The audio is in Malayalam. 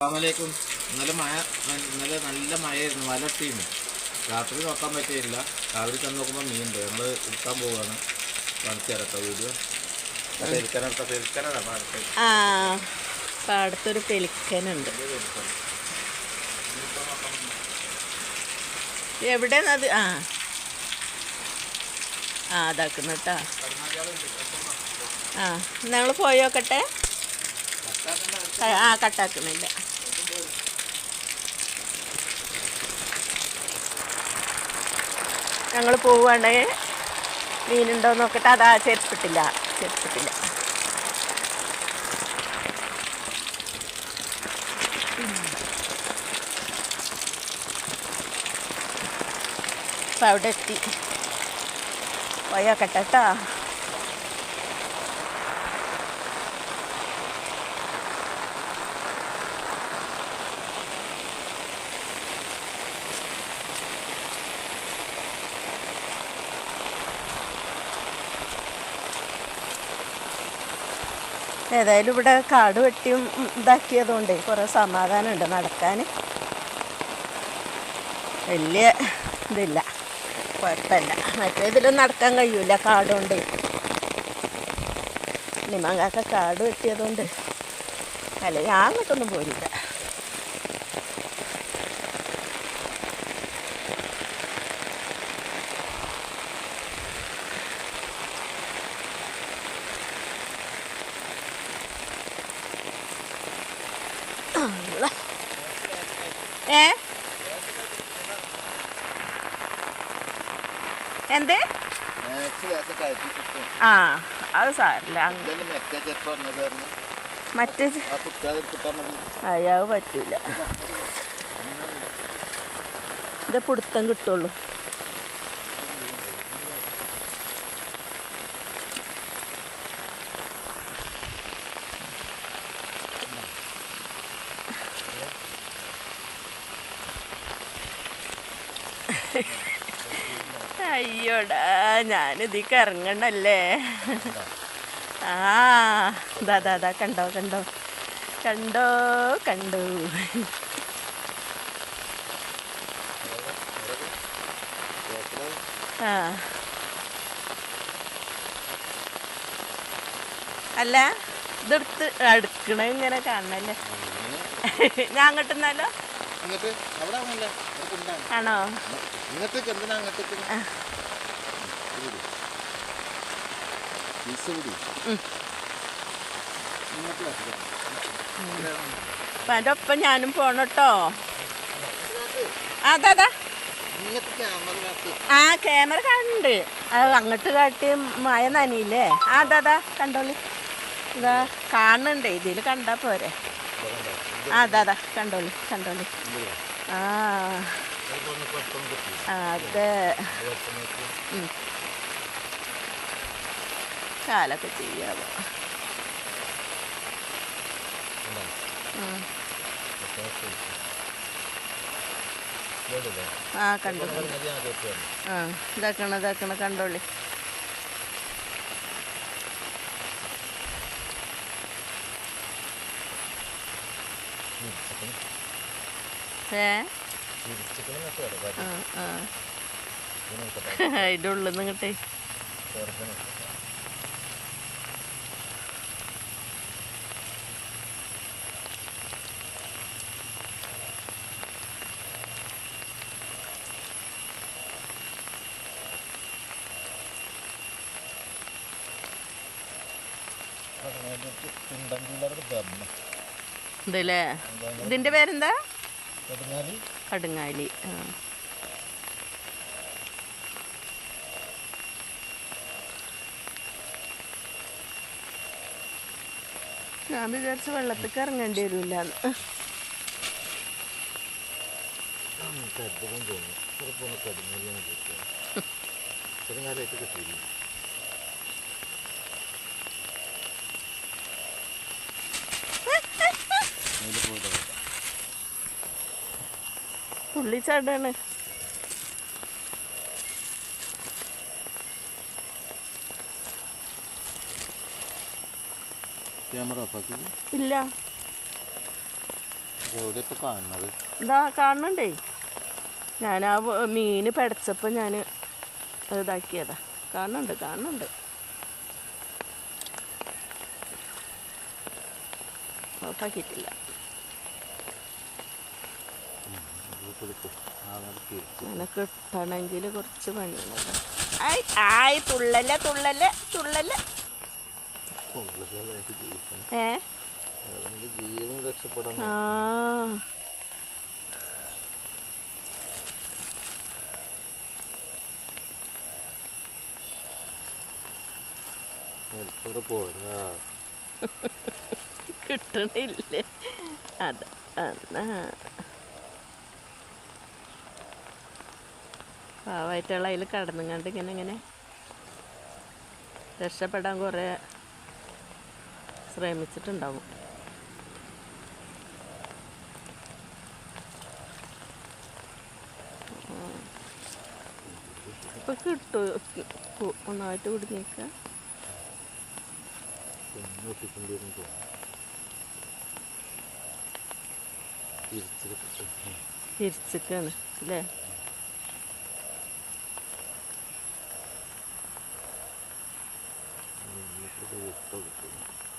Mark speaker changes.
Speaker 1: അസ്സാമലൈക്കും ഇന്നലെ മഴ ഇന്നലെ നല്ല മഴയായിരുന്നു വല ഇട്ടിരുന്നു രാത്രി നോക്കാൻ പറ്റിയില്ല. രാവിലെ ചെന്ന് നോക്കുമ്പോൾ മീനുണ്ട്. ഞങ്ങൾ എടുക്കാൻ പോവുകയാണ് കാണിച്ചു തരട്ടോ വീഡിയോ.
Speaker 2: ആ പാടത്തൊരു പെലിക്കനുണ്ട് എവിടെയാണത് ആ. ആ അതാക്കുന്നു കേട്ടോ. ആ ഞങ്ങൾ പോയോക്കട്ടെ ആ കട്ടാക്കുന്നില്ല. ഞങ്ങൾ പോവുകയാണ് മീനുണ്ടോ നോക്കട്ടെ. അതാ ചെരുപ്പിട്ടില്ല. ചെരുപ്പിട്ടില്ല. അവിടെ എത്തി. പോയോക്കട്ടെ കേട്ടോ ഏതായാലും ഇവിടെ കാട് വെട്ടിയും ഇതാക്കിയതുകൊണ്ട് കുറേ സമാധാനമുണ്ട് നടക്കാൻ. വലിയ ഇതില്ല കുഴപ്പമില്ല. മറ്റേ ഇതിലും നടക്കാൻ കഴിയൂല കാടുകൊണ്ട്. നിമങ്ങാക്ക കാട് വെട്ടിയതുകൊണ്ട്. അല്ല ഞാൻ അങ്ങോട്ടൊന്നും പോരില്ല. ഏ? എന്ത്? ആ അത് അങ്ങ് മറ്റേ അയാൾ പറ്റൂല. ഇത് പിടുത്തം കിട്ടുള്ളൂ. അയ്യോടാ ഞാനിതിക്ക് കറങ്ങണ്ടല്ലേ ആ ദാ ദാ ദാ കണ്ടോ കണ്ടോ കണ്ടോ കണ്ടു. അല്ല ഇതെടുത്ത് അടുക്കണ ഇങ്ങനെ കാണണല്ലേ? ഞാൻ അങ്ങോട്ട്
Speaker 1: അവിടെ ആണല്ലേ
Speaker 2: ആണോ?
Speaker 1: ഇങ്ങോട്ടേക്ക് എന്തിനാ അങ്ങോട്ടേക്ക്. ഇങ്ങോട്ട്.
Speaker 2: അപ്പം ഒപ്പം ഞാനും പോണട്ടോ. അതാ അതാ.
Speaker 1: ഇങ്ങോട്ട്
Speaker 2: ആ ക്യാമറ കണ്ട്. അങ്ങോട്ട് കാട്ടി മഴ നനിയില്ലേ? ആ അതാ അതാ. കണ്ടോളി. ഇതാ കാണുന്നുണ്ട്. ഇതിൽ കണ്ടാ പോരെ. ആ അതാ അതാ കണ്ടോളി കണ്ടോളി. ആ. അതെ. കാലൊക്കെ ചെയ്യാവോ. ആ. കണ്ടു ആ ഇതാക്കണം ഇതാക്കണം കണ്ടോളി ഏ ആ ആ അതിന്റെ ഉള്ളിൽ നിന്ന് കിട്ടേ ഇതിന്റെ പേരെന്താ? കടുങ്ങാലി. ഞാൻ വിചാരിച്ച വെള്ളത്തേക്ക് ഇറങ്ങേണ്ടി
Speaker 1: വരില്ല അതിൽ പോയിട്ട്
Speaker 2: തുള്ളി ചാടാണ്
Speaker 1: ക്യാമറ ഓഫാക്കി
Speaker 2: ഇല്ല.
Speaker 1: കാണുന്നത്?
Speaker 2: ഇതാ കാണുന്നുണ്ടേ. ഞാൻ ആ മീൻ മീന് പെടച്ചപ്പോൾ ഞാൻ ഇതാക്കിയതാ. കാണുന്നുണ്ട് കാണുന്നുണ്ട്. ഓഫാക്കിയിട്ടില്ല. അങ്ങനെ കിട്ടണമെങ്കിൽ കുറച്ച് പണി ആയി ആയി തുള്ളല്ലേ തുള്ളല്ലേ തുള്ളല്ലേ ഏ?
Speaker 1: ജീവൻ രക്ഷപ്പെടാൻ
Speaker 2: ആ. കിട്ടണില്ലേ? അത് എന്നാ പാവായിട്ടുള്ള അതിൽ കടന്നുങ്ങാണ്ട് ഇങ്ങനെ ഇങ്ങനെ രക്ഷപ്പെടാൻ കുറേ ശ്രമിച്ചിട്ടുണ്ടാവും. ഇപ്പൊ കിട്ടു? ഒന്നായിട്ട് そ
Speaker 1: れで言
Speaker 2: った
Speaker 1: んですよね。